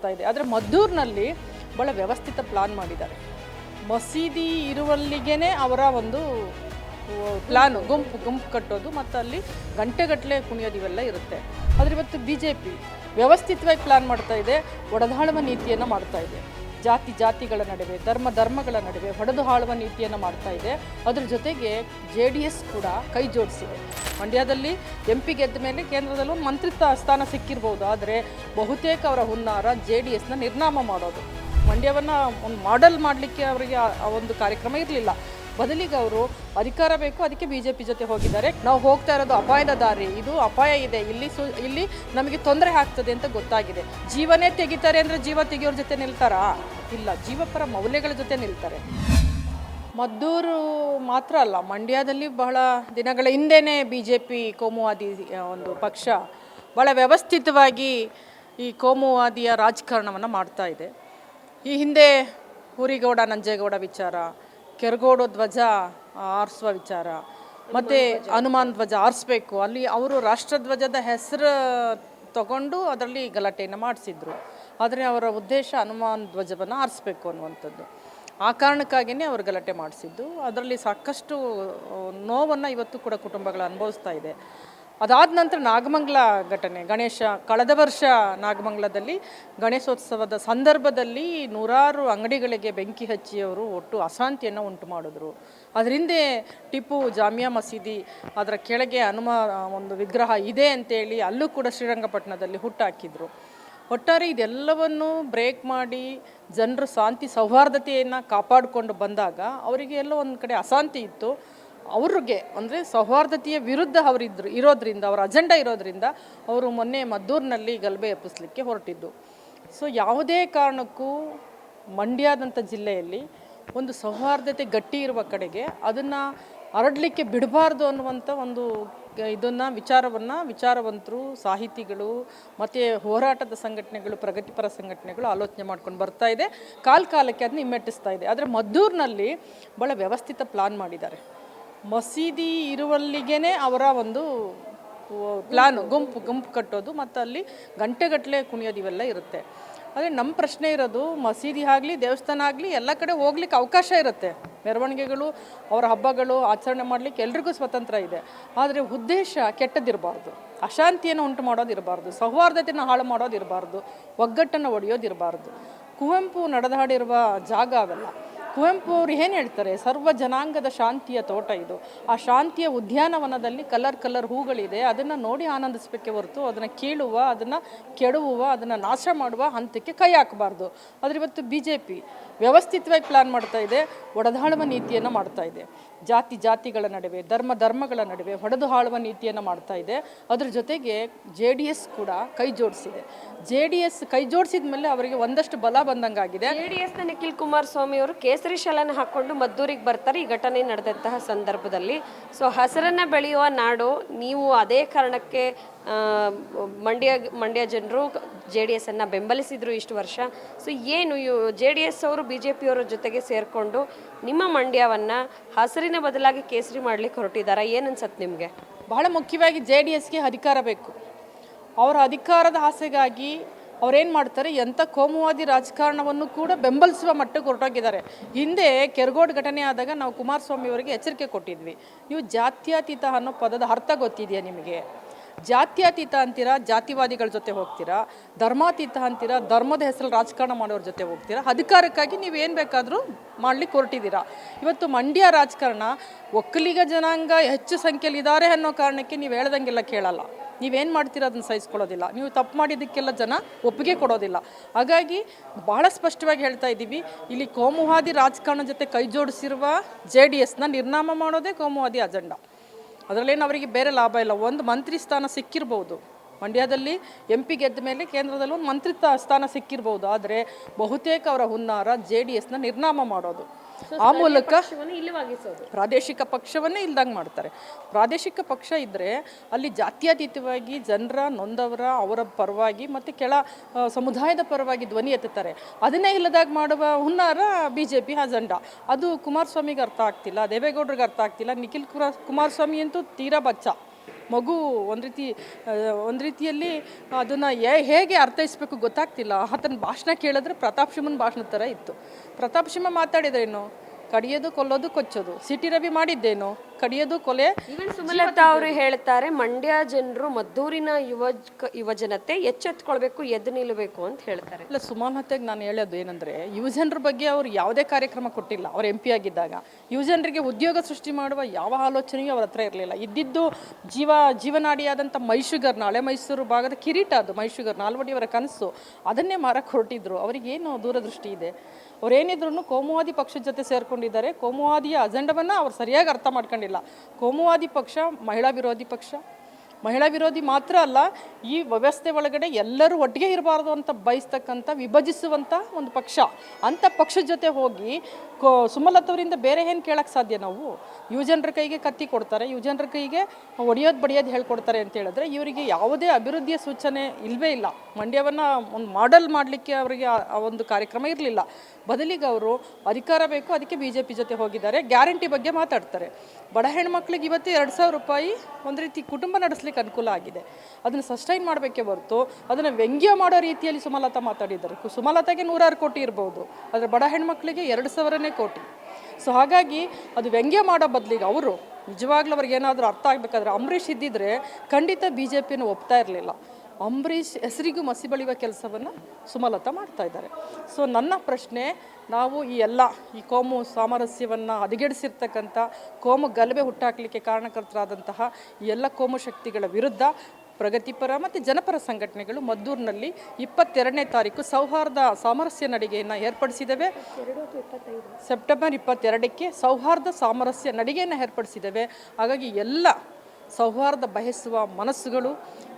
ಅನುಭವಿಸ್ತಾ ಇದೆ. ಆದರೆ ಮದ್ದೂರಿನಲ್ಲಿ ಭಾಳ ವ್ಯವಸ್ಥಿತ ಪ್ಲಾನ್ ಮಾಡಿದ್ದಾರೆ. ಮಸೀದಿ ಇರುವಲ್ಲಿಗೇ ಅವರ ಒಂದು ಪ್ಲಾನ್ ಗುಂಪು ಗುಂಪು ಕಟ್ಟೋದು, ಮತ್ತು ಅಲ್ಲಿ ಗಂಟೆಗಟ್ಟಲೆ ಕುಣಿಯೋದು ಇವೆಲ್ಲ ಇರುತ್ತೆ. ಆದರೆ ಇವತ್ತು ಬಿ ಜೆ ಪಿ ವ್ಯವಸ್ಥಿತವಾಗಿ ಪ್ಲಾನ್ ಮಾಡ್ತಾ ಇದೆ, ಒಡೆದಾಳುವ ನೀತಿಯನ್ನು ಮಾಡ್ತಾ ಇದೆ. ಜಾತಿ ಜಾತಿಗಳ ನಡುವೆ, ಧರ್ಮ ಧರ್ಮಗಳ ನಡುವೆ ಹೊಡೆದು ಹಾಳುವ ನೀತಿಯನ್ನು ಮಾಡ್ತಾ ಇದೆ. ಅದ್ರ ಜೊತೆಗೆ ಜೆ ಡಿ ಎಸ್ ಕೂಡ ಕೈ ಜೋಡಿಸಿದೆ. ಮಂಡ್ಯದಲ್ಲಿ ಎಂ ಪಿ ಗೆದ್ದ ಮೇಲೆ ಕೇಂದ್ರದಲ್ಲೂ ಮಂತ್ರಿತ್ವ ಸ್ಥಾನ ಸಿಕ್ಕಿರ್ಬೋದು, ಆದರೆ ಬಹುತೇಕ ಅವರ ಹುನ್ನಾರ ಜೆ ಡಿ ಎಸ್ನ ನಿರ್ನಾಮ ಮಾಡೋದು. ಮಂಡ್ಯವನ್ನು ಒಂದು ಮಾಡೆಲ್ ಮಾಡಲಿಕ್ಕೆ ಅವರಿಗೆ ಆ ಒಂದು ಕಾರ್ಯಕ್ರಮ ಇರಲಿಲ್ಲ. ಬದಲಿಗೆ ಅವರು ಅಧಿಕಾರ ಬೇಕು, ಅದಕ್ಕೆ ಬಿ ಜೆ ಪಿ ಜೊತೆ ಹೋಗಿದ್ದಾರೆ. ನಾವು ಹೋಗ್ತಾ ಇರೋದು ಅಪಾಯದ ದಾರಿ. ಇದು ಅಪಾಯ ಇದೆ. ಇಲ್ಲಿ ಸು, ಇಲ್ಲಿ ನಮಗೆ ತೊಂದರೆ ಆಗ್ತದೆ ಅಂತ ಗೊತ್ತಾಗಿದೆ. ಜೀವನೇ ತೆಗಿತಾರೆ ಅಂದರೆ ಜೀವ ತೆಗಿಯೋರ ಜೊತೆ ನಿಲ್ತಾರಾ? ಇಲ್ಲ, ಜೀವಪರ ಮೌಲ್ಯಗಳ ಜೊತೆ ನಿಲ್ತಾರೆ. ಮದ್ದೂರು ಮಾತ್ರ ಅಲ್ಲ, ಮಂಡ್ಯದಲ್ಲಿ ಬಹಳ ದಿನಗಳ ಹಿಂದೆಯೇ ಬಿ ಜೆ ಪಿ ಕೋಮುವಾದಿ ಒಂದು ಪಕ್ಷ ಭಾಳ ವ್ಯವಸ್ಥಿತವಾಗಿ ಈ ಕೋಮುವಾದಿಯ ರಾಜಕಾರಣವನ್ನು ಮಾಡ್ತಾ ಇದೆ. ಈ ಹಿಂದೆ ಊರಿಗೌಡ ನಂಜೇಗೌಡ ವಿಚಾರ ಕೆರಗೋಡು ಧ್ವಜ ಆರಿಸುವ ವಿಚಾರ. ಮತ್ತು ಹನುಮಾನ್ ಧ್ವಜ ಆರಿಸ್ಬೇಕು. ಅಲ್ಲಿ ಅವರು ರಾಷ್ಟ್ರಧ್ವಜದ ಹೆಸರು ತಗೊಂಡು ಅದರಲ್ಲಿ ಗಲಾಟೆಯನ್ನು ಮಾಡಿಸಿದ್ರು. ಆದರೆ ಅವರ ಉದ್ದೇಶ ಹನುಮಾನ್ ಧ್ವಜವನ್ನು ಆರಿಸ್ಬೇಕು ಅನ್ನುವಂಥದ್ದು. ಆ ಕಾರಣಕ್ಕಾಗಿಯೇ ಅವರು ಗಲಾಟೆ ಮಾಡಿಸಿದ್ದು. ಅದರಲ್ಲಿ ಸಾಕಷ್ಟು ನೋವನ್ನು ಇವತ್ತು ಕೂಡ ಕುಟುಂಬಗಳು ಅನುಭವಿಸ್ತಾ ಇದೆ. ಅದಾದ ನಂತರ ನಾಗಮಂಗಲ ಘಟನೆ. ಗಣೇಶ, ಕಳೆದ ವರ್ಷ ನಾಗಮಂಗಲದಲ್ಲಿ ಗಣೇಶೋತ್ಸವದ ಸಂದರ್ಭದಲ್ಲಿ ನೂರಾರು ಅಂಗಡಿಗಳಿಗೆ ಬೆಂಕಿ ಹಚ್ಚಿ ಅವರು ಒಟ್ಟು ಅಶಾಂತಿಯನ್ನು ಉಂಟು ಮಾಡಿದ್ರು. ಅದರಿಂದ ಟಿಪ್ಪು ಜಾಮಿಯಾ ಮಸೀದಿ ಅದರ ಕೆಳಗೆ ಹನುಮ ಒಂದು ವಿಗ್ರಹ ಇದೆ ಅಂತೇಳಿ ಅಲ್ಲೂ ಕೂಡ ಶ್ರೀರಂಗಪಟ್ಟಣದಲ್ಲಿ ಹುಟ್ಟಾಕಿದ್ರು. ಒಟ್ಟಾರೆ ಇದೆಲ್ಲವನ್ನು ಬ್ರೇಕ್ ಮಾಡಿ ಜನರು ಶಾಂತಿ ಸೌಹಾರ್ದತೆಯನ್ನು ಕಾಪಾಡಿಕೊಂಡು ಬಂದಾಗ ಅವರಿಗೆ ಎಲ್ಲ ಒಂದು ಕಡೆ ಅಶಾಂತಿ ಇತ್ತು. ಅವ್ರಿಗೆ, ಅಂದರೆ ಸೌಹಾರ್ದತೆಯ ವಿರುದ್ಧ ಅವರಿದ್ರು, ಇರೋದ್ರಿಂದ, ಅವರ ಅಜೆಂಡಾ ಇರೋದ್ರಿಂದ ಅವರು ಮೊನ್ನೆ ಮದ್ದೂರಿನಲ್ಲಿ ಗಲಭೆ ಎಪ್ಪಿಸ್ಲಿಕ್ಕೆ ಹೊರಟಿದ್ದು. ಸೊ ಯಾವುದೇ ಕಾರಣಕ್ಕೂ ಮಂಡ್ಯದಂಥ ಜಿಲ್ಲೆಯಲ್ಲಿ ಒಂದು ಸೌಹಾರ್ದತೆ ಗಟ್ಟಿ ಇರುವ ಕಡೆಗೆ ಅದನ್ನು ಹರಡಲಿಕ್ಕೆ ಬಿಡಬಾರ್ದು ಅನ್ನುವಂಥ ಒಂದು ಇದನ್ನು ವಿಚಾರವನ್ನು ವಿಚಾರವಂತರು, ಸಾಹಿತಿಗಳು, ಮತ್ತು ಹೋರಾಟದ ಸಂಘಟನೆಗಳು, ಪ್ರಗತಿಪರ ಸಂಘಟನೆಗಳು ಆಲೋಚನೆ ಮಾಡ್ಕೊಂಡು ಬರ್ತಾ ಇದೆ. ಕಾಲ ಕಾಲಕ್ಕೆ ಅದನ್ನ ಹಿಮ್ಮೆಟ್ಟಿಸ್ತಾ ಇದೆ. ಆದರೆ ಮದ್ದೂರಿನಲ್ಲಿ ಭಾಳ ವ್ಯವಸ್ಥಿತ ಪ್ಲಾನ್ ಮಾಡಿದ್ದಾರೆ. ಮಸೀದಿ ಇರುವಲ್ಲಿಗೇ ಅವರ ಒಂದು ಪ್ಲಾನ್ ಗುಂಪು ಗುಂಪು ಕಟ್ಟೋದು, ಮತ್ತು ಅಲ್ಲಿ ಗಂಟೆಗಟ್ಟಲೆ ಕುಣಿಯೋದು ಇವೆಲ್ಲ ಇರುತ್ತೆ. ಆದರೆ ನಮ್ಮ ಪ್ರಶ್ನೆ ಇರೋದು, ಮಸೀದಿ ಆಗಲಿ, ದೇವಸ್ಥಾನ ಆಗಲಿ, ಎಲ್ಲ ಕಡೆ ಹೋಗ್ಲಿಕ್ಕೆ ಅವಕಾಶ ಇರುತ್ತೆ. ಮೆರವಣಿಗೆಗಳು, ಅವರ ಹಬ್ಬಗಳು, ಆಚರಣೆ ಮಾಡಲಿಕ್ಕೆ ಎಲ್ರಿಗೂ ಸ್ವತಂತ್ರ ಇದೆ. ಆದರೆ ಉದ್ದೇಶ ಕೆಟ್ಟದಿರಬಾರ್ದು. ಅಶಾಂತಿಯನ್ನು ಉಂಟು ಮಾಡೋದಿರಬಾರ್ದು. ಸೌಹಾರ್ದತೆಯನ್ನು ಹಾಳು ಮಾಡೋದಿರಬಾರ್ದು. ಒಗ್ಗಟ್ಟನ್ನು ಒಡೆಯೋದಿರಬಾರ್ದು. ಕುವೆಂಪು ನಡೆದಾಡಿರುವ ಜಾಗ ಅವೆಲ್ಲ. ಕುವೆಂಪು ಅವರು ಏನು ಹೇಳ್ತಾರೆ? ಸರ್ವ ಜನಾಂಗದ ಶಾಂತಿಯ ತೋಟ ಇದು. ಆ ಶಾಂತಿಯ ಉದ್ಯಾನವನದಲ್ಲಿ ಕಲರ್ ಕಲರ್ ಹೂಗಳಿದೆ. ಅದನ್ನು ನೋಡಿ ಆನಂದಿಸಬೇಕೆ ಹೊರತು ಅದನ್ನು ಕೀಳುವ, ಅದನ್ನು ಕೆಡುವ ಅದನ್ನು ನಾಶ ಮಾಡುವ ಹಂತಕ್ಕೆ ಕೈ ಹಾಕಬಾರ್ದು. ಆದರೆ ಇವತ್ತು ಬಿ ಜೆ ಪಿ ವ್ಯವಸ್ಥಿತವಾಗಿ ಪ್ಲಾನ್ ಮಾಡ್ತಾ ಇದೆ, ಒಡೆದಾಳುವ ನೀತಿಯನ್ನು ಮಾಡ್ತಾ ಇದೆ. ಜಾತಿ ಜಾತಿಗಳ ನಡುವೆ, ಧರ್ಮ ಧರ್ಮಗಳ ನಡುವೆ ಹೊಡೆದು ಹಾಳುವ ನೀತಿಯನ್ನು ಮಾಡ್ತಾ ಇದೆ. ಅದ್ರ ಜೊತೆಗೆ ಜೆ ಡಿ ಎಸ್ ಕೂಡ ಕೈ ಜೋಡಿಸಿದೆ. ಜೆ ಡಿ ಎಸ್ ಕೈ ಜೋಡಿಸಿದ ಮೇಲೆ ಅವರಿಗೆ ಒಂದಷ್ಟು ಬಲ ಬಂದಂಗಾಗಿದೆ. ಜೆ ಡಿ ಎಸ್ನ ನಿಖಿಲ್ ಕುಮಾರಸ್ವಾಮಿ ಅವರು ಕೇಸರಿ ಶಾಲೆನ ಹಾಕೊಂಡು ಮದ್ದೂರಿಗೆ ಬರ್ತಾರೆ. ಈ ಘಟನೆ ನಡೆದಂತಹ ಸಂದರ್ಭದಲ್ಲಿ. ಸೊ, ಹಸರನ್ನ ಬೆಳೆಯುವ ನಾಡು, ನೀವು ಅದೇ ಕಾರಣಕ್ಕೆ ಮಂಡ್ಯ ಮಂಡ್ಯ ಜನರು ಜೆ ಡಿ ಎಸ್ ಅನ್ನ ಬೆಂಬಲಿಸಿದ್ರು ಇಷ್ಟು ವರ್ಷ. ಸೊ ಏನು ಜೆ ಡಿ ಎಸ್ ಅವರು ಬಿ ಜೆ ಪಿಯವರ ಜೊತೆಗೆ ಸೇರಿಕೊಂಡು ನಿಮ್ಮ ಮಂಡ್ಯವನ್ನ ಹಸಿರಿನ ಬದಲಾಗಿ ಕೇಸರಿ ಮಾಡ್ಲಿಕ್ಕೆ ಹೊರಟಿದ್ದಾರೆ ಏನು ನಿಮಗೆ? ಬಹಳ ಮುಖ್ಯವಾಗಿ ಜೆ ಡಿ ಎಸ್ಗೆ ಅಧಿಕಾರ ಬೇಕು. ಅವರ ಅಧಿಕಾರದ ಆಸೆಗಾಗಿ ಅವ್ರೇನು ಮಾಡ್ತಾರೆ, ಎಂಥ ಕೋಮುವಾದಿ ರಾಜಕಾರಣವನ್ನು ಕೂಡ ಬೆಂಬಲಿಸುವ ಮಟ್ಟಕ್ಕೆ ಹೊರಟೋಗಿದ್ದಾರೆ. ಹಿಂದೆ ಕೆರಗೋಡ್ ಘಟನೆ ಆದಾಗ ನಾವು ಕುಮಾರಸ್ವಾಮಿ ಅವರಿಗೆ ಎಚ್ಚರಿಕೆ ಕೊಟ್ಟಿದ್ವಿ. ನೀವು ಜಾತ್ಯತೀತ ಅನ್ನೋ ಪದದ ಅರ್ಥ ಗೊತ್ತಿದೆಯಾ ನಿಮಗೆ? ಜಾತ್ಯತೀತ ಅಂತೀರಾ, ಜಾತಿವಾದಿಗಳ ಜೊತೆ ಹೋಗ್ತೀರಾ, ಧರ್ಮಾತೀತ ಅಂತೀರಾ, ಧರ್ಮದ ಹೆಸರಲ್ಲಿ ರಾಜಕಾರಣ ಮಾಡೋರ ಜೊತೆ ಹೋಗ್ತೀರಾ, ಅಧಿಕಾರಕ್ಕಾಗಿ ನೀವು ಏನು ಬೇಕಾದರೂ ಮಾಡಲಿಕ್ಕೆ ಹೊರಟಿದ್ದೀರಾ. ಇವತ್ತು ಮಂಡ್ಯ ರಾಜಕಾರಣ ಒಕ್ಕಲಿಗ ಜನಾಂಗ ಹೆಚ್ಚು ಸಂಖ್ಯೆಯಲ್ಲಿ ಇದ್ದಾರೆ ಅನ್ನೋ ಕಾರಣಕ್ಕೆ ನೀವು ಹೇಳ್ದಂಗೆಲ್ಲ ಕೇಳಲ್ಲ. ನೀವೇನು ಮಾಡ್ತೀರಾ ಅದನ್ನು ಸಹಿಸ್ಕೊಳ್ಳೋದಿಲ್ಲ. ನೀವು ತಪ್ಪು ಮಾಡಿದ್ದಕ್ಕೆಲ್ಲ ಜನ ಒಪ್ಪಿಗೆ ಕೊಡೋದಿಲ್ಲ. ಹಾಗಾಗಿ ಬಹಳ ಸ್ಪಷ್ಟವಾಗಿ ಹೇಳ್ತಾ ಇದ್ದೀವಿ, ಇಲ್ಲಿ ಕೋಮುವಾದಿ ರಾಜಕಾರಣ ಜೊತೆ ಕೈ ಜೋಡಿಸಿರುವ ಜೆ ಡಿ ಎಸ್ನ ನಿರ್ನಾಮ ಮಾಡೋದೇ ಕೋಮುವಾದಿ ಅಜೆಂಡಾ. ಅದರಲ್ಲೇನು ಅವರಿಗೆ ಬೇರೆ ಲಾಭ ಇಲ್ಲ. ಒಂದು ಮಂತ್ರಿ ಸ್ಥಾನ ಸಿಕ್ಕಿರ್ಬೋದು. ಮಂಡ್ಯದಲ್ಲಿ ಎಂ ಪಿ ಗೆದ್ದ ಮೇಲೆ ಕೇಂದ್ರದಲ್ಲಿ ಒಂದು ಮಂತ್ರಿ ಸ್ಥಾನ ಸಿಕ್ಕಿರ್ಬೋದು. ಆದರೆ ಬಹುತೇಕ ಅವರ ಹುನ್ನಾರ ಜೆ ಡಿ ಎಸ್ನ ನಿರ್ನಾಮ ಮಾಡೋದು. ಆ ಮೂಲಕ ಪ್ರಾದೇಶಿಕ ಪಕ್ಷವನ್ನೇ ಇಲ್ದಂಗೆ ಮಾಡ್ತಾರೆ. ಪ್ರಾದೇಶಿಕ ಪಕ್ಷ ಇದ್ದರೆ ಅಲ್ಲಿ ಜಾತ್ಯತೀತವಾಗಿ ಜನರ ನೊಂದವರ ಅವರ ಪರವಾಗಿ ಮತ್ತು ಕೆಳ ಸಮುದಾಯದ ಪರವಾಗಿ ಧ್ವನಿ ಎತ್ತುತ್ತಾರೆ. ಅದನ್ನೇ ಇಲ್ಲದಾಗ ಮಾಡುವ ಹುನ್ನಾರ ಬಿ ಜೆ ಪಿ ಅಜೆಂಡಾ ಅದು ಕುಮಾರಸ್ವಾಮಿಗೆ ಅರ್ಥ ಆಗ್ತಿಲ್ಲ ದೇವೇಗೌಡರಿಗೆ ಅರ್ಥ ಆಗ್ತಿಲ್ಲ ನಿಖಿಲ್ ಕುಮಾರ್ ಕುಮಾರಸ್ವಾಮಿ ಅಂತೂ ತೀರಾ ಬಚ್ಚ. ಮಗು ಒಂದು ರೀತಿ ಒಂದು ರೀತಿಯಲ್ಲಿ ಅದನ್ನು ಹೇಗೆ ಅರ್ಥೈಸ್ಬೇಕು ಗೊತ್ತಾಗ್ತಿಲ್ಲ. ಆತನ ಭಾಷಣ ಕೇಳಿದ್ರೆ ಪ್ರತಾಪ್ ಸಿಂಹನ ಭಾಷಣದ ಥರ ಇತ್ತು. ಪ್ರತಾಪ್ ಸಿಂಹ ಮಾತಾಡಿದ್ರೇನು? ಕಡಿಯೋದು, ಕೊಲ್ಲೋದು, ಕೊಚ್ಚೋದು. ಸಿಟಿ ರವಿ ಮಾಡಿದ್ದೇನು? ಕಡಿಯೋದು ಕೊಲೆ. ಸುಮಲತಾ ಅವರು ಹೇಳ್ತಾರೆ ಮಂಡ್ಯ ಜನರು ಮದ್ದೂರಿನ ಯುವ ಯುವಜನತೆ ಎಚ್ಚೆತ್ಕೊಳ್ಬೇಕು ಎದ್ದು ನಿಲ್ಲಬೇಕು ಅಂತ ಹೇಳ್ತಾರೆ. ಇಲ್ಲ ಸುಮಾನತೆಗೆ ನಾನು ಹೇಳೋದು ಏನಂದ್ರೆ ಯುವಜನರ ಬಗ್ಗೆ ಅವರು ಯಾವುದೇ ಕಾರ್ಯಕ್ರಮ ಕೊಟ್ಟಿಲ್ಲ ಅವ್ರು ಎಂ ಪಿ ಆಗಿದ್ದಾಗ. ಯುವಜನರಿಗೆ ಉದ್ಯೋಗ ಸೃಷ್ಟಿ ಮಾಡುವ ಯಾವ ಆಲೋಚನೆಯೂ ಅವ್ರ ಹತ್ರ ಇರಲಿಲ್ಲ. ಇದ್ದಿದ್ದು ಜೀವ ಜೀವನಾಡಿಯಾದಂಥ ಮೈಶುಗರ್ ನಾಳೆ ಮೈಸೂರು ಭಾಗದ ಕಿರೀಟ ಅದು ಮೈಶುಗರ್ ನಾಲ್ವಡಿಯವರ ಕನಸು. ಅದನ್ನೇ ಮಾರಕ್ಕೆ ಹೊರಟಿದ್ರು. ಅವರಿಗೇನು ದೂರದೃಷ್ಟಿ ಇದೆ? ಅವರೇನಿದ್ರು ಕೋಮುವಾದಿ ಪಕ್ಷದ ಜೊತೆ ಸೇರ್ಕೊಂಡಿದ್ದಾರೆ. ಕೋಮುವಾದಿಯ ಅಜೆಂಡವನ್ನು ಅವ್ರು ಸರಿಯಾಗಿ ಅರ್ಥ ಮಾಡ್ಕೊಂಡಿಲ್ಲ. ಕೋಮುವಾದಿ ಪಕ್ಷ ಮಹಿಳಾ ವಿರೋಧಿ ಪಕ್ಷ ಮಹಿಳಾ ವಿರೋಧಿ ಮಾತ್ರ ಅಲ್ಲ, ಈ ವ್ಯವಸ್ಥೆ ಒಳಗಡೆ ಎಲ್ಲರೂ ಒಟ್ಟಿಗೆ ಇರಬಾರ್ದು ಅಂತ ಬಯಸ್ತಕ್ಕಂಥ ವಿಭಜಿಸುವಂಥ ಒಂದು ಪಕ್ಷ. ಅಂಥ ಪಕ್ಷದ ಜೊತೆ ಹೋಗಿ, ಕೋ ಸುಮಲತವರಿಂದ ಬೇರೆ ಏನು ಕೇಳೋಕ್ಕೆ ಸಾಧ್ಯ ನಾವು? ಯುವಜನರ ಕೈಗೆ ಕತ್ತಿ ಕೊಡ್ತಾರೆ, ಯುವಜನರ ಕೈಗೆ ಒಡೆಯೋದು ಬಡಿಯೋದು ಹೇಳ್ಕೊಡ್ತಾರೆ ಅಂತ ಹೇಳಿದ್ರೆ ಇವರಿಗೆ ಯಾವುದೇ ಅಭಿವೃದ್ಧಿಯ ಸೂಚನೆ ಇಲ್ಲವೇ ಇಲ್ಲ. ಮಂಡ್ಯವನ್ನು ಒಂದು ಮಾಡೆಲ್ ಮಾಡಲಿಕ್ಕೆ ಅವರಿಗೆ ಆ- ಒಂದು ಕಾರ್ಯಕ್ರಮ ಇರಲಿಲ್ಲ. ಬದಲಿಗೆ ಅವರು ಅಧಿಕಾರ ಬೇಕು, ಅದಕ್ಕೆ ಬಿ ಜೆ ಪಿ ಜೊತೆ ಹೋಗಿದ್ದಾರೆ, ಗ್ಯಾರಂಟಿ ಬಗ್ಗೆ ಮಾತಾಡ್ತಾರೆ. ಬಡ ಹೆಣ್ಮಕ್ಳಿಗೆ ಇವತ್ತು ಎರಡು ಸಾವಿರ ರೂಪಾಯಿ ಒಂದು ರೀತಿ ಕುಟುಂಬ ನಡೆಸಲಿಕ್ಕೆ ಅನುಕೂಲ ಆಗಿದೆ. ಅದನ್ನು ಸಸ್ಟೈನ್ ಮಾಡಬೇಕೆ ಹೊರತು, ಅದನ್ನು ವ್ಯಂಗ್ಯ ಮಾಡೋ ರೀತಿಯಲ್ಲಿ ಸುಮಲತಾ ಮಾತಾಡಿದ್ದಾರೆ. ಸುಮಲತಾಗೆ ನೂರಾರು ಕೋಟಿ ಇರ್ಬೋದು, ಆದರೆ ಬಡ ಹೆಣ್ಮಕ್ಳಿಗೆ ಎರಡು ಸಾವಿರನೇ ಕೋಟಿ. ಸೊ ಹಾಗಾಗಿ ಅದು ವ್ಯಂಗ್ಯ ಮಾಡೋ ಬದಲಿಗೆ ಅವರು, ನಿಜವಾಗ್ಲೂ ಅವ್ರಿಗೆ ಏನಾದರೂ ಅರ್ಥ ಆಗಬೇಕಾದ್ರೆ ಅಂಬರೀಷ್ ಇದ್ದಿದ್ರೆ ಖಂಡಿತ ಬಿ ಜೆ ಪಿನ ಒಪ್ತಾ ಇರಲಿಲ್ಲ. ಅಂಬರೀಷ್ ಹೆಸರಿಗೂ ಮಸಿ ಬಳಿಯುವ ಕೆಲಸವನ್ನು ಸುಮಲತಾ ಮಾಡ್ತಾ ಇದ್ದಾರೆ. ಸೊ ನನ್ನ ಪ್ರಶ್ನೆ, ನಾವು ಈ ಎಲ್ಲ ಈ ಕೋಮು ಸಾಮರಸ್ಯವನ್ನು ಹದಗೆಡಿಸಿರ್ತಕ್ಕಂಥ ಕೋಮು ಗಲಭೆ ಹುಟ್ಟಾಕಲಿಕ್ಕೆ ಕಾರಣಕರ್ತರಾದಂತಹ ಈ ಎಲ್ಲ ಕೋಮು ಶಕ್ತಿಗಳ ವಿರುದ್ಧ ಪ್ರಗತಿಪರ ಮತ್ತು ಜನಪರ ಸಂಘಟನೆಗಳು ಮದ್ದೂರಿನಲ್ಲಿ ಇಪ್ಪತ್ತೆರಡನೇ ತಾರೀಕು ಸೌಹಾರ್ದ ಸಾಮರಸ್ಯ ನಡಿಗೆಯನ್ನು ಏರ್ಪಡಿಸಿದ್ದೇವೆ ಸೆಪ್ಟೆಂಬರ್ ಇಪ್ಪತ್ತೆರಡಕ್ಕೆ ಸೌಹಾರ್ದ ಸಾಮರಸ್ಯ ನಡಿಗೆಯನ್ನು ಏರ್ಪಡಿಸಿದ್ದೇವೆ ಹಾಗಾಗಿ ಎಲ್ಲ ಸೌಹಾರ್ದ ಬಯಸುವ ಮನಸ್ಸುಗಳು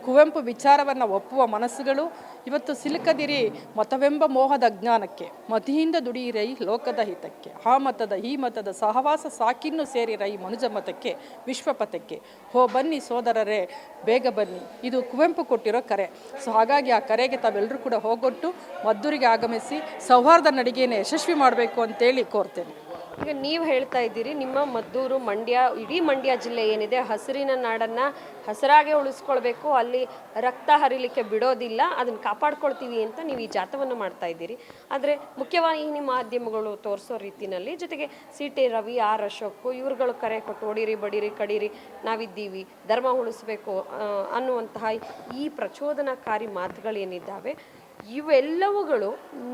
ಕುವೆಂಪು ವಿಚಾರವನ್ನು ಒಪ್ಪುವ ಮನಸ್ಸುಗಳು ಇವತ್ತು ಸಿಲುಕದಿರಿ ಮತವೆಂಬ ಮೋಹದ ಅಜ್ಞಾನಕ್ಕೆ. ಮತಿಯಿಂದ ದುಡಿಯಿರೈ ಲೋಕದ ಹಿತಕ್ಕೆ. ಆ ಮತದ, ಈ ಮತದ ಸಹವಾಸ ಸಾಕಿನ್ನು ಸೇರಿರೈ ಮನುಜ ಮತಕ್ಕೆ, ವಿಶ್ವಪಥಕ್ಕೆ. ಹೋ ಬನ್ನಿ ಸೋದರರೇ, ಬೇಗ ಬನ್ನಿ. ಇದು ಕುವೆಂಪು ಕೊಟ್ಟಿರೋ ಕರೆ. ಸೊ ಹಾಗಾಗಿ ಆ ಕರೆಗೆ ತಾವೆಲ್ಲರೂ ಕೂಡ ಹೋಗೊಟ್ಟು ಮದ್ದೂರಿಗೆ ಆಗಮಿಸಿ ಸೌಹಾರ್ದ ನಡಿಗೆಯನ್ನು ಯಶಸ್ವಿ ಮಾಡಬೇಕು ಅಂತೇಳಿ ಕೋರ್ತೇನೆ. ಈಗ ನೀವು ಹೇಳ್ತಾ ಇದ್ದೀರಿ, ನಿಮ್ಮ ಮದ್ದೂರು ಮಂಡ್ಯ, ಇಡೀ ಮಂಡ್ಯ ಜಿಲ್ಲೆ ಏನಿದೆ, ಹಸಿರಿನ ನಾಡನ್ನ ಹಸಿರಾಗೆ ಉಳಿಸ್ಕೊಳ್ಬೇಕು, ಅಲ್ಲಿ ರಕ್ತ ಹರಿಲಿಕ್ಕೆ ಬಿಡೋದಿಲ್ಲ, ಅದನ್ನು ಕಾಪಾಡ್ಕೊಳ್ತೀವಿ ಅಂತ ನೀವು ಈ ಜಾಥವನ್ನು ಮಾಡ್ತಾ ಇದ್ದೀರಿ. ಆದರೆ ಮುಖ್ಯವಾಹಿನಿ ಮಾಧ್ಯಮಗಳು ತೋರಿಸೋ ರೀತಿಯಲ್ಲಿ ಜೊತೆಗೆ C T Ravi, R Ashok, ಇವ್ರುಗಳು ಕರೆ ಕೊಟ್ಟು ಹೊಡೀರಿ ಬಡೀರಿ, ಕಡೀರಿ, ನಾವಿದ್ದೀವಿ, ಧರ್ಮ ಉಳಿಸ್ಬೇಕು ಅನ್ನುವಂತಹ ಈ ಪ್ರಚೋದನಕಾರಿ ಮಾತುಗಳೇನಿದ್ದಾವೆ, ಇವೆಲ್ಲವುಗಳು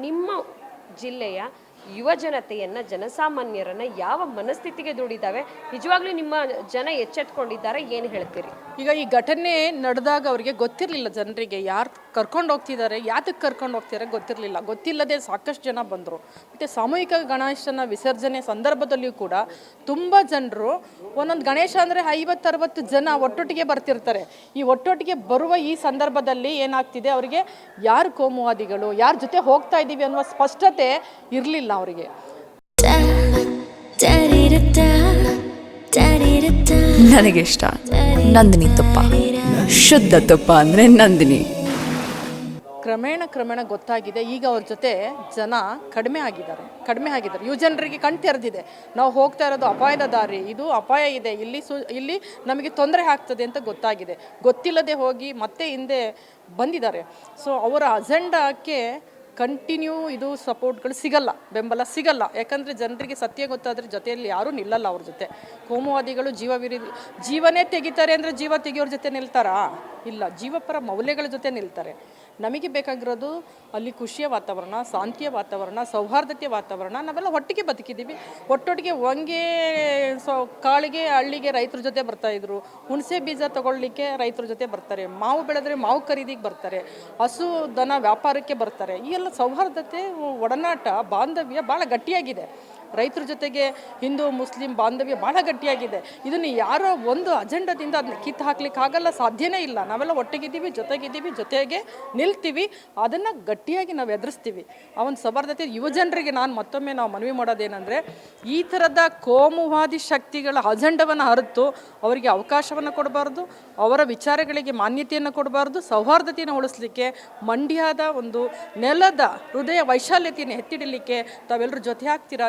ನಿಮ್ಮ ಜಿಲ್ಲೆಯ ಯುವ ಜನತೆಯನ್ನು, ಜನಸಾಮಾನ್ಯರನ್ನು ಯಾವ ಮನಸ್ಥಿತಿಗೆ ದುಡಿದಾವೆ? ನಿಜವಾಗ್ಲೂ ನಿಮ್ಮ ಜನ ಎಚ್ಚೆತ್ಕೊಂಡಿದ್ದಾರೆ, ಏನು ಹೇಳ್ತೀರಿ? ಈಗ ಈ ಘಟನೆ ನಡೆದಾಗ ಅವರಿಗೆ ಗೊತ್ತಿರಲಿಲ್ಲ ಜನರಿಗೆ, ಯಾರು ಕರ್ಕೊಂಡು ಹೋಗ್ತಿದ್ದಾರೆ ಯಾತಕ್ಕೆ ಕರ್ಕೊಂಡು ಹೋಗ್ತಿದ್ದಾರೆ ಗೊತ್ತಿರಲಿಲ್ಲ. ಗೊತ್ತಿಲ್ಲದೆ ಸಾಕಷ್ಟು ಜನ ಬಂದರು. ಮತ್ತು ಸಾಮೂಹಿಕ ಗಣೇಶನ ವಿಸರ್ಜನೆ ಸಂದರ್ಭದಲ್ಲಿಯೂ ಕೂಡ ತುಂಬ ಜನರು, ಒಂದೊಂದು ಗಣೇಶ ಅಂದರೆ ಐವತ್ತರವತ್ತು ಜನ ಒಟ್ಟೊಟ್ಟಿಗೆ ಬರ್ತಿರ್ತಾರೆ. ಈ ಒಟ್ಟೊಟ್ಟಿಗೆ ಬರುವ ಈ ಸಂದರ್ಭದಲ್ಲಿ ಏನಾಗ್ತಿದೆ? ಅವರಿಗೆ ಯಾರು ಕೋಮುವಾದಿಗಳು, ಯಾರ ಜೊತೆ ಹೋಗ್ತಾ ಇದ್ದೀವಿ ಅನ್ನುವ ಸ್ಪಷ್ಟತೆ ಇರಲಿಲ್ಲ. ಅವರಿಗೆ. ನನಗಿಷ್ಟ ನಂದಿನಿ ತುಪ್ಪ. ಶುದ್ಧ ತುಪ್ಪ ಅಂದರೆ ನಂದಿನಿ. ಕ್ರಮೇಣ ಕ್ರಮೇಣ ಗೊತ್ತಾಗಿದೆ. ಈಗ ಅವ್ರ ಜೊತೆ ಜನ ಕಡಿಮೆ ಆಗಿದ್ದಾರೆ. ಕಡಿಮೆ ಆಗಿದ್ದಾರೆ. ಯುವ ಜನರಿಗೆ ಕಣ್ ತೆರೆದಿದೆ. ನಾವು ಹೋಗ್ತಾ ಇರೋದು ಅಪಾಯದ ದಾರಿ. ಇದು ಅಪಾಯ ಇದೆ. ಇಲ್ಲಿ ಸು ಇಲ್ಲಿ ನಮಗೆ ತೊಂದರೆ ಆಗ್ತದೆ ಅಂತ ಗೊತ್ತಾಗಿದೆ. ಗೊತ್ತಿಲ್ಲದೆ ಹೋಗಿ ಮತ್ತೆ ಹಿಂದೆ ಬಂದಿದ್ದಾರೆ. ಸೊ ಅವರ ಅಜೆಂಡಾಕ್ಕೆ ಕಂಟಿನ್ಯೂ ಇದು ಸಪೋರ್ಟ್ಗಳು ಸಿಗಲ್ಲ, ಬೆಂಬಲ ಸಿಗಲ್ಲ. ಯಾಕಂದರೆ ಜನರಿಗೆ ಸತ್ಯ ಗೊತ್ತಾದರೆ ಜೊತೆಯಲ್ಲಿ ಯಾರೂ ನಿಲ್ಲಲ್ಲ ಅವ್ರ ಜೊತೆ. ಕೋಮುವಾದಿಗಳು ಜೀವ ವಿರೋಧಿ ಜೀವನೇ ತೆಗಿತಾರೆ ಅಂದರೆ ಜೀವ ತೆಗಿಯೋರ ಜೊತೆ ನಿಲ್ತಾರಾ? ಇಲ್ಲ, ಜೀವಪರ ಮೌಲ್ಯಗಳ ಜೊತೆ ನಿಲ್ತಾರೆ. ನಮಗೆ ಬೇಕಾಗಿರೋದು ಅಲ್ಲಿ ಖುಷಿಯ ವಾತಾವರಣ, ಶಾಂತಿಯ ವಾತಾವರಣ, ಸೌಹಾರ್ದತೆಯ ವಾತಾವರಣ, ನಾವೆಲ್ಲ ಒಟ್ಟಿಗೆ ಬದುಕಿದ್ದೀವಿ. ಒಟ್ಟೊಟ್ಟಿಗೆ ಒಂಗೆ ಸೊ ಕಾಳಿಗೆ, ಹಳ್ಳಿಗೆ ರೈತರ ಜೊತೆ ಬರ್ತಾಯಿದ್ರು ಹುಣಸೆ ಬೀಜ ತಗೊಳ್ಳಿಕ್ಕೆ ರೈತರ ಜೊತೆ ಬರ್ತಾರೆ. ಮಾವು ಬೆಳೆದ್ರೆ ಮಾವು ಖರೀದಿಗೆ ಬರ್ತಾರೆ. ಹಸು, ದನ ವ್ಯಾಪಾರಕ್ಕೆ ಬರ್ತಾರೆ. ಈ ಎಲ್ಲ ಸೌಹಾರ್ದತೆ, ಒಡನಾಟ, ಬಾಂಧವ್ಯ ಭಾಳ ಗಟ್ಟಿಯಾಗಿದೆ. ರೈತರ ಜೊತೆಗೆ ಹಿಂದೂ, ಮುಸ್ಲಿಂ ಬಾಂಧವ್ಯ ಭಾಳ ಗಟ್ಟಿಯಾಗಿದೆ. ಇದನ್ನು ಯಾರೋ ಒಂದು ಅಜೆಂಡದಿಂದ ಅದನ್ನ ಕಿತ್ತು ಹಾಕ್ಲಿಕ್ಕೆ ಆಗಲ್ಲ, ಸಾಧ್ಯನೇ ಇಲ್ಲ. ನಾವೆಲ್ಲ ಒಟ್ಟಿಗಿದ್ದೀವಿ, ಜೊತೆಗಿದ್ದೀವಿ, ಜೊತೆಗೆ ನಿಲ್ತೀವಿ. ಅದನ್ನು ಗಟ್ಟಿಯಾಗಿ ನಾವು ಎದುರಿಸ್ತೀವಿ. ಆ ಒಂದು ಸೌಹಾರ್ದತೆ ಯುವಜನರಿಗೆ ನಾನು ಮತ್ತೊಮ್ಮೆ ನಾವು ಮನವಿ ಮಾಡೋದೇನೆಂದರೆ, ಈ ಥರದ ಕೋಮುವಾದಿ ಶಕ್ತಿಗಳ ಅಜೆಂಡವನ್ನು ಹರಿತು ಅವರಿಗೆ ಅವಕಾಶವನ್ನು ಕೊಡಬಾರ್ದು, ಅವರ ವಿಚಾರಗಳಿಗೆ ಮಾನ್ಯತೆಯನ್ನು ಕೊಡಬಾರ್ದು, ಸೌಹಾರ್ದತೆಯನ್ನು ಉಳಿಸ್ಲಿಕ್ಕೆ ಮಂಡ್ಯದ ಒಂದು ನೆಲದ ಹೃದಯ ವೈಶಾಲ್ಯತೆಯನ್ನು ಎತ್ತಿಡಲಿಕ್ಕೆ ತಾವೆಲ್ಲರೂ ಜೊತೆ ಆಗ್ತೀರಾ